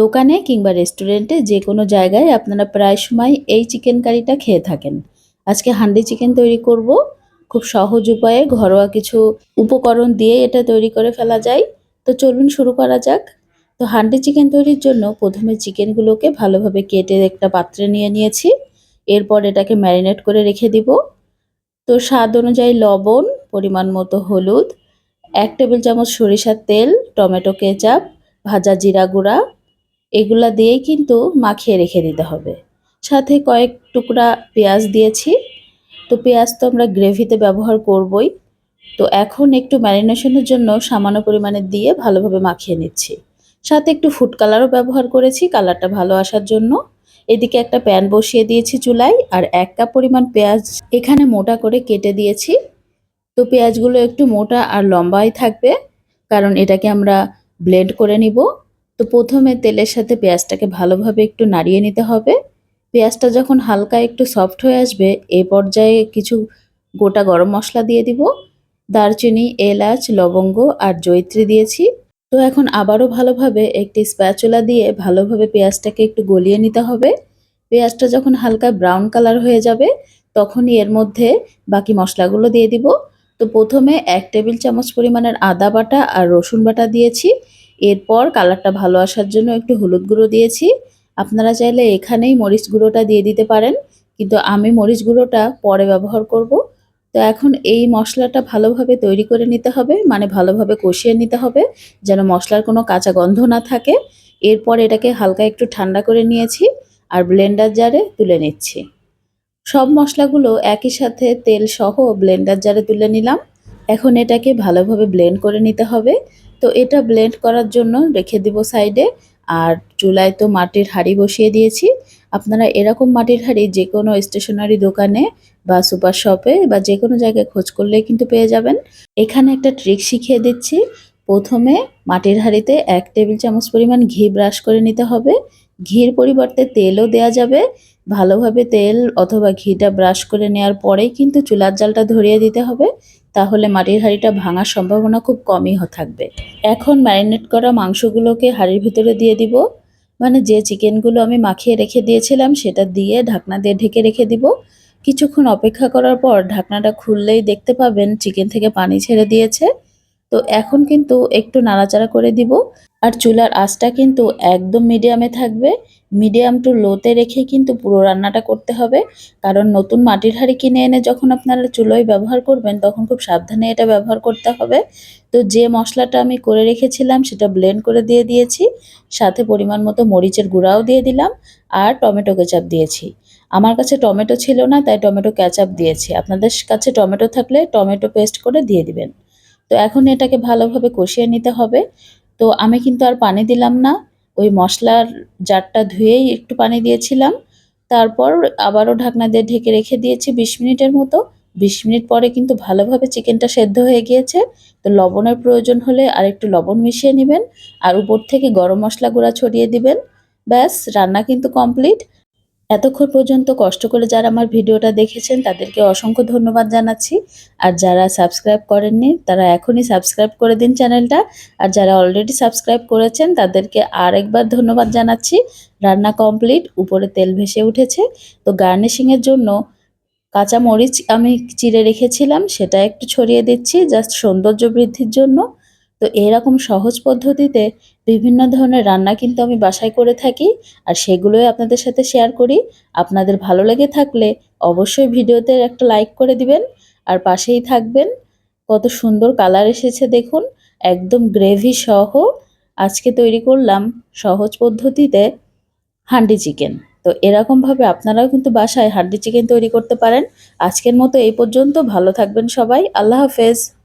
দোকানে কিংবা রেস্টুরেন্টে যে কোনো জায়গায় আপনারা প্রায় সময় এই চিকেন কারিটা খেয়ে থাকেন। আজকে হান্ডি চিকেন তৈরি করব। খুব সহজ উপায়ে ঘরোয়া কিছু উপকরণ দিয়ে এটা তৈরি করে ফেলা যায়। তো চলুন শুরু করা যাক। তো হান্ডি চিকেন তৈরির জন্য প্রথমে চিকেনগুলোকে ভালোভাবে কেটে একটা পাত্রে নিয়ে নিয়েছি। এরপর এটাকে ম্যারিনেট করে রেখে দিব। তো স্বাদ অনুযায়ী লবণ, পরিমাণ মতো হলুদ, এক টেবিল চামচ সরিষার তেল, টমেটো কেচাপ, ভাজা জিরা গুঁড়া এগুলা দিয়েই কিন্তু মাখিয়ে রেখে দিতে হবে। সাথে কয়েক টুকরা পেঁয়াজ দিয়েছি। তো পেঁয়াজ তো আমরা গ্রেভিতে ব্যবহার করবই। তো এখন একটু ম্যারিনেশনের জন্য সামান্য পরিমাণে দিয়ে ভালোভাবে মাখিয়ে নিচ্ছি। সাথে একটু ফুড কালারও ব্যবহার করেছি, কালারটা ভালো আসার জন্য। এদিকে একটা প্যান বসিয়ে দিয়েছি চুলায়, আর এক কাপ পরিমাণ পেঁয়াজ এখানে মোটা করে কেটে দিয়েছি। তো পেঁয়াজগুলো একটু মোটা আর লম্বাই থাকবে, কারণ এটাকে আমরা ব্লেন্ড করে নিব। তো প্রথমে তেলের সাথে পেঁয়াজটাকে ভালোভাবে একটু নাড়িয়ে নিতে হবে। পেঁয়াজটা যখন হালকা একটু সফট হয়ে আসবে, এ পর্যায়ে কিছু গোটা গরম মশলা দিয়ে দিব। দারচিনি, এলাচ, লবঙ্গ আর জয়িত্রী দিয়েছি। তো এখন আবারও ভালোভাবে একটি স্প্যাচুলা দিয়ে ভালোভাবে পেঁয়াজটাকে একটু গলিয়ে নিতে হবে। পেঁয়াজটা যখন হালকা ব্রাউন কালার হয়ে যাবে, তখনই এর মধ্যে বাকি মশলাগুলো দিয়ে দিব। তো প্রথমে এক টেবিল চামচ পরিমাণের আদা বাটা আর রসুন বাটা দিয়েছি। এরপর কালারটা ভালো আসার জন্য একটু হলুদ গুঁড়ো দিয়েছি। আপনারা চাইলে এখানেই মরিচ গুঁড়োটা দিয়ে দিতে পারেন, কিন্তু আমি মরিচ গুঁড়োটা পরে ব্যবহার করব। তো এখন এই মশলাটা ভালোভাবে তৈরি করে নিতে হবে মানে ভালোভাবে কষিয়ে নিতে হবে, যেন মশলার কোনো কাঁচা গন্ধ না থাকে। এরপর এটাকে হালকা একটু ঠান্ডা করে নিয়েছি আর ব্লেন্ডার জারে তুলে নিচ্ছি। সব মশলাগুলো একই সাথে তেল সহ ব্লেন্ডার জারে তুলে নিলাম। এখন এটাকে ভালোভাবে ব্লেন্ড করে নিতে হবে। তো এটা ব্লেন্ড করার জন্য রেখে দিব সাইডে আর চুলায় তো মাটির হাঁড়ি বসিয়ে দিয়েছি। আপনারা এরকম মাটির হাঁড়ি যে কোনো স্টেশনারি দোকানে বা সুপার শপে বা যে কোনো জায়গায় খোঁজ করলে কিন্তু পেয়ে যাবেন। এখানে একটা ট্রিক শিখিয়ে দিচ্ছি। প্রথমে মাটির হাঁড়িতে এক টেবিল চামচ পরিমাণ ঘি ব্রাশ করে নিতে হবে। ঘির পরিবর্তে তেলও দেয়া যাবে। ভালোভাবে তেল অথবা ঘিটা ব্রাশ করে নেওয়ার পরেই কিন্তু চুলার জালটা ধরিয়ে দিতে হবে। তাহলে মাটির হাঁড়িটা ভাঙার সম্ভাবনা খুব কমই থাকবে। এখন ম্যারিনেট করা মাংসগুলোকে হাঁড়ির ভিতরে দিয়ে দিব। মানে যে চিকেনগুলো আমি মাখিয়ে রেখে দিয়েছিলাম সেটা দিয়ে ঢাকনা দিয়ে ঢেকে রেখে দিব। কিছুক্ষণ অপেক্ষা করার পর ঢাকনাটা খুললেই দেখতে পাবেন চিকেন থেকে পানি ছেড়ে দিয়েছে। তো এখন কিন্তু একটু নাড়াচাড়া করে দিব। আর চুলার আঁচটা কিন্তু একদম মিডিয়ামে থাকবে। মিডিয়াম টু লোতে রেখে কিন্তু পুরো রান্নাটা করতে হবে। কারণ নতুন মাটির হাঁড়ি কিনে এনে যখন আপনারা চুলোয় ব্যবহার করবেন, তখন খুব সাবধানে এটা ব্যবহার করতে হবে। তো যে মশলাটা আমি করে রেখেছিলাম, সেটা ব্লেন্ড করে দিয়ে দিয়েছি। সাথে পরিমাণ মতো মরিচের গুঁড়াও দিয়ে দিলাম আর টমেটো কেচাপ দিয়েছি। আমার কাছে টমেটো ছিল না, তাই টমেটো ক্যাচাপ দিয়েছি। আপনাদের কাছে টমেটো থাকলে টমেটো পেস্ট করে দিয়ে দিবেন। তো এখন এটাকে ভালোভাবে কষিয়ে নিতে হবে। তো আমি কিন্তু আর পানি দিলাম না। ওই মশলার জারটা ধুয়েই একটু পানি দিয়েছিলাম। তারপর আবারও ঢাকনা দিয়ে ঢেকে রেখে দিয়েছি বিশ মিনিটের মতো। বিশ মিনিট পরে কিন্তু ভালোভাবে চিকেনটা সেদ্ধ হয়ে গিয়েছে। তো লবণের প্রয়োজন হলে আর একটু লবণ মিশিয়ে নেবেন। আর উপর থেকে গরম মশলা গুঁড়া ছড়িয়ে দিবেন। ব্যাস, রান্না কিন্তু কমপ্লিট। এতক্ষণ পর্যন্ত কষ্ট করে যারা আমার ভিডিওটা দেখেছেন, তাদেরকে অসংখ্য ধন্যবাদ জানাচ্ছি। আর যারা সাবস্ক্রাইব করেননি, তারা এখনই সাবস্ক্রাইব করে দিন চ্যানেলটা। আর যারা অলরেডি সাবস্ক্রাইব করেছেন, তাদেরকে আরেকবার ধন্যবাদ জানাচ্ছি। রান্না কমপ্লিট উপরে তেল ভেসে উঠেছে। তো গার্নিশিংয়ের জন্য কাঁচা মরিচ আমি চিড়ে রেখেছিলাম, সেটা একটু ছড়িয়ে দিচ্ছি জাস্ট সৌন্দর্য বৃদ্ধির জন্য। তো এরকম সহজ পদ্ধতিতে বিভিন্ন ধরনের রান্না কিন্তু আমি বাসায় করে থাকি আর সেগুলোই আপনাদের সাথে শেয়ার করি। আপনাদের ভালো লেগে থাকলে অবশ্যই ভিডিওতে একটা লাইক করে দিবেন আর পাশেই থাকবেন। কত সুন্দর কালার এসেছে দেখুন, একদম গ্রেভি সহ। আজকে তৈরি করলাম সহজ পদ্ধতিতে হান্ডি চিকেন। তো এরকমভাবে আপনারাও কিন্তু বাসায় হান্ডি চিকেন তৈরি করতে পারেন। আজকের মতো এই পর্যন্ত, ভালো থাকবেন সবাই, আল্লাহ হাফেজ।